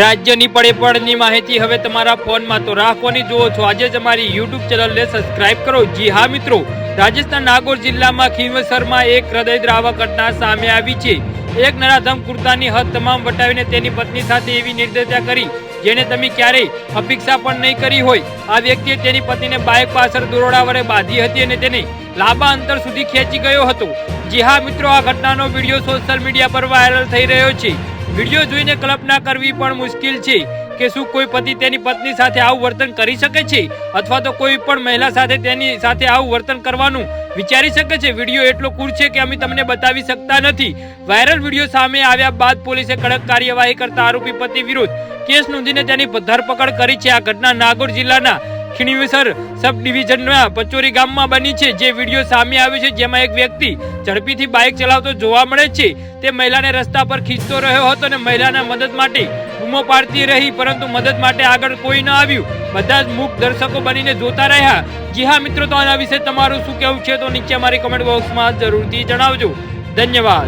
રાજ્યની પડે પડની માહિતી હવે તમારા ફોનમાં. તો રાખવાની જુઓ છો, આજે જ અમારી યુટ્યુબ ચેનલને સબસ્ક્રાઇબ કરો. જી હા, મિત્રો. રાજસ્થાન નાગોર જિલ્લામાં ખીમસરમાં એક હૃદયદ્રાવક ઘટના સામે આવી છે. એક નરાધમ કુર્તાની હદ તમામ વટાવીને તેની પત્ની સાથે એવી નિર્દયતા કરી, જેને તમે ક્યારેય અપેક્ષા પણ નહીં કરી હોય. આ વ્યક્તિએ તેની પત્નીને બાઇક પાછળ દોરડા વડે બાંધી હતી અને તેને લાંબા અંતર સુધી ખેંચી ગયો હતો. જી હા, મિત્રો, આ ઘટનાનો વીડિયો સોશિયલ મીડિયા પર વાયરલ થઈ રહ્યો છે. વીડિયો જોઈને કલ્પના કરવી પણ મુશ્કેલ છે કે શું કોઈ પતિ તેની પત્ની સાથે આવું વર્તન કરી શકે છે? અથવા તો કોઈ પણ મહિલા સાથે તેની સાથે આવું વર્તન કરવાનું વિચારી શકે છે? વીડિયો એટલો કુર છે કે અમે તમને બતાવી શકતા નથી. વાયરલ વીડિયો સામે આવ્યા બાદ પોલીસે કડક કાર્યવાહી કરતા આરોપી પતિ વિરુદ્ધ કેસ નોંધીને તેની ધરપકડ કરી છે. આ ઘટના નાગોર જિલ્લાના ખીણવીસર સબ ડિવિઝનના પચોરી ગામમાં બની છે. જે વીડિયો સામે આવ્યો છે, જેમાં એક વ્યક્તિ ઝડપીથી બાઇક ચલાવતો જોવા મળે છે. તે મહિલાને રસ્તા પર ખીચતો રહ્યો હતો અને મહિલાના મદદ માટે બૂમો પાડતી રહી, પરંતુ મદદ માટે આગળ કોઈ ન આવ્યું. બધા જ મૂક દર્શકો બનીને જોતા રહ્યા. જી હા, મિત્રો, તો આના વિશે તમારું શું કહેવું છે? તો નીચે અમારી કમેન્ટ બોક્સમાં જરૂરથી જણાવજો. ધન્યવાદ.